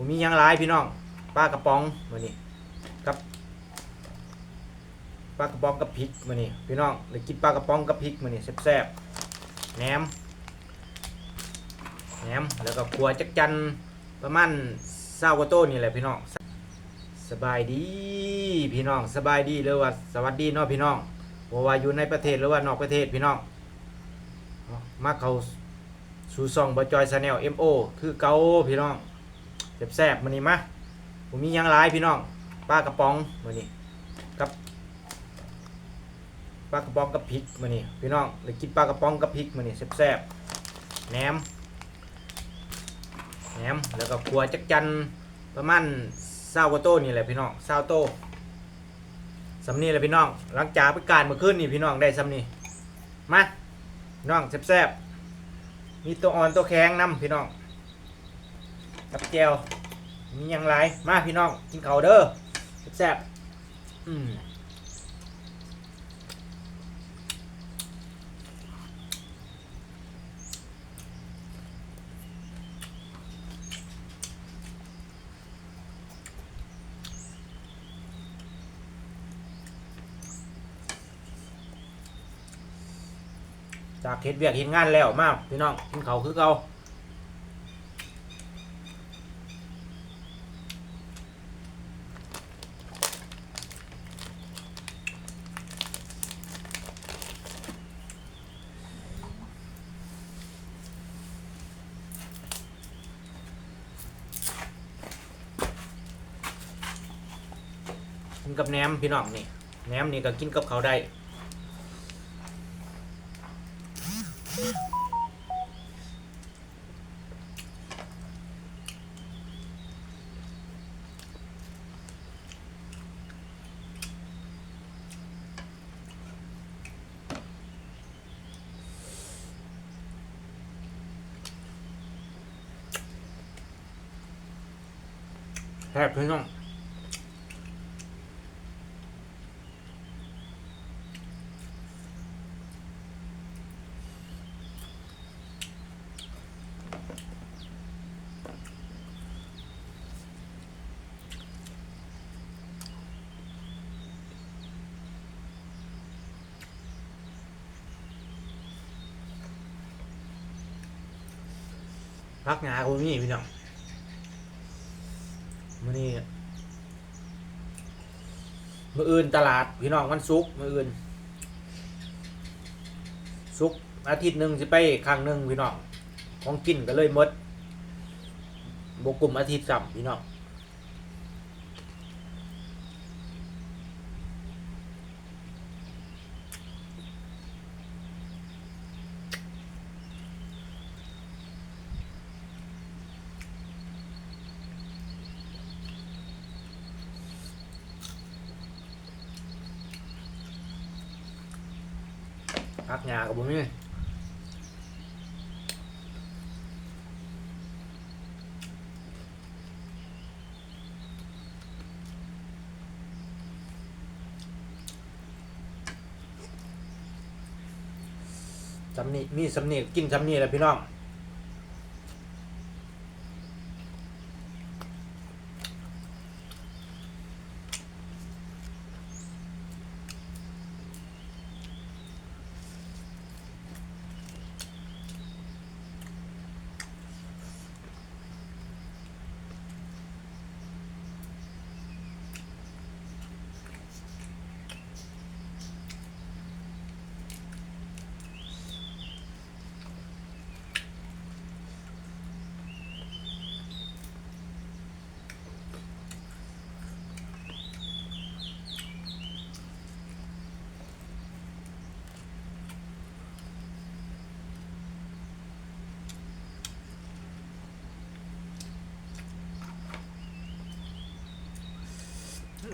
ผมมียังหลายพี่น้องปลากระป๋องมื้อนี้กับปลากระป๋องกับพริกมื้อนี้พี่น้องเลยกินปลากระป๋องกับพริกมื้อนี้แซ่บๆแหนมแหนมแล้วก็ครัวจักจันประมาณ20กว่าโต้นี่แหละพี่น้องสบายดีพี่น้องสบายดีหรือว่าสวัสดีเนาะพี่น้องบ่ว่าอยู่ในประเทศหรือว่านอกประเทศพี่น้องมาเขาสู่ซองบ่จอยชาแนล MO คือเกาพี่น้อง แซ่บๆมื้อนี้มาผมมียังหลายพี่น้องปลากระป๋องมื้อนี้กับปลากระป๋องกับพริกมื้อนี้พี่น้องเลยกินปลากระป๋องกับพริกมื้อนี้แซ่บๆแหนมแหนมแล้วก็ครัวจักจันประมาณ20กว่าโต้นี่แหละพี่น้อง20โต้สำนีแหละพี่น้องหลังจากไปการเมื่อคืนนี่พี่น้องได้สำนีมาน้องแซ่บๆมีตัวอ่อนตัวแข็งนํพี่น้อง กับแจวมียังไรมาพี่น้องกินเขาเด้อแซ่บอืมจากเฮ็ดเวียกเฮ็ดงานแล้วมาพี่น้องกินเขาคือเก่า กินกับแหนมพี่น้องนี่แหนมนี่ก็กินกับเขาได้แซ่บพี่น้อง พักงานกูมีพี่น้องมื่อนี้มื่ออื่นตลาดพี่น้องวันซุกมื่ออื่นซุกอาทิตย์หนึ่งสิไปครั้งหนึ่งพี่น้องของกินก็เลยมดบกกลุ่มอาทิตย์สัมพี่น้อง พักงากับผมนี่สำนีมีสำนีกินสำนีแล้วพี่น้อง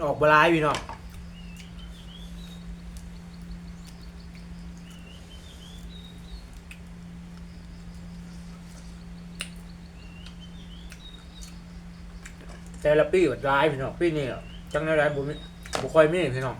ออกบลายพี่น้องแต่ละปีก็ร้ายพี่น้องปีนี้จังไรบุมีบุคอยมีพี่น้อง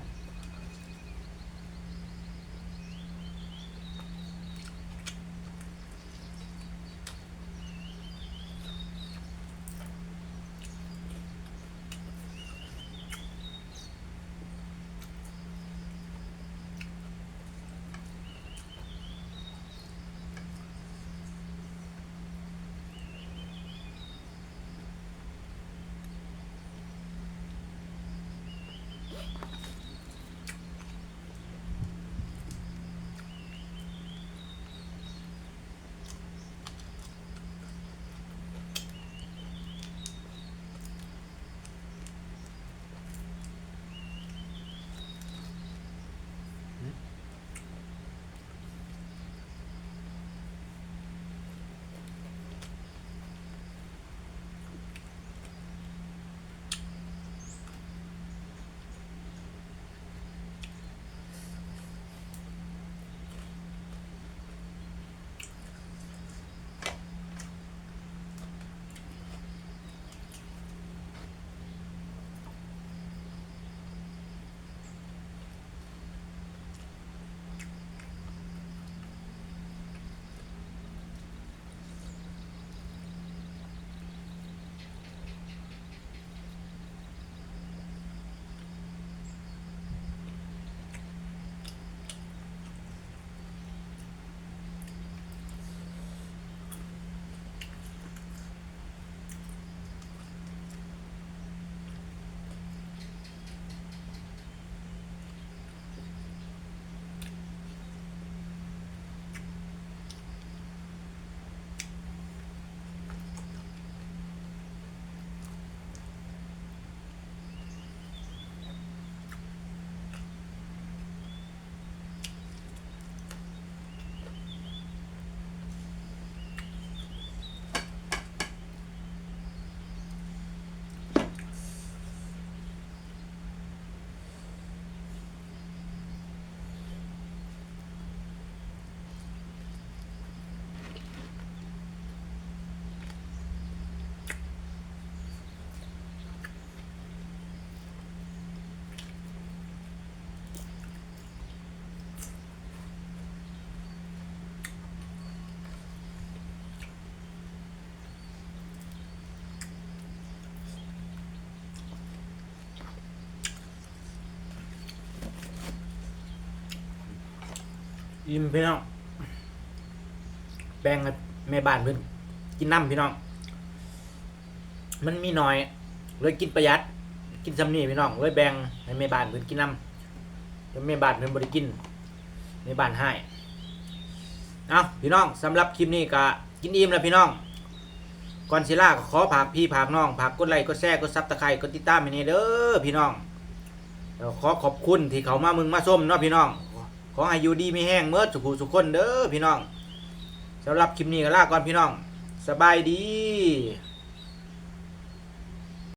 อิ่มพี่น้องแบ่งแม่บ้านเพิ่อนกินน้ำพี่น้อง มันมีน้อยเลยกินประหยัด กินซ้ำนี่พี่น้องเลยแบ่งให้แม่บ้านเพิ่อนกินน้ำแล้วแม่บ้านเพิ่อนบ่ได้กินแม่บ้านให้เอาพี่น้องสำหรับคลิปนี้ก็กินอิ่มแล้วพี่น้องก่อนสิลาก็ขอผากพี่ผากน้องผากกดไลค์กดแชร์กดซับตะไคร้กดติดตามให้นี่เด้อพี่น้องขอขอบคุณที่เขามามึงมาส้มเนาะพี่น้อง ขอให้อยู่ดีมีแห้งเมื่อสุขสุขคนเด้อพี่น้องสำหรับคลิปนี้ก็ลาก่อนพี่น้อง สบายดี